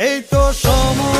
এই তো সময়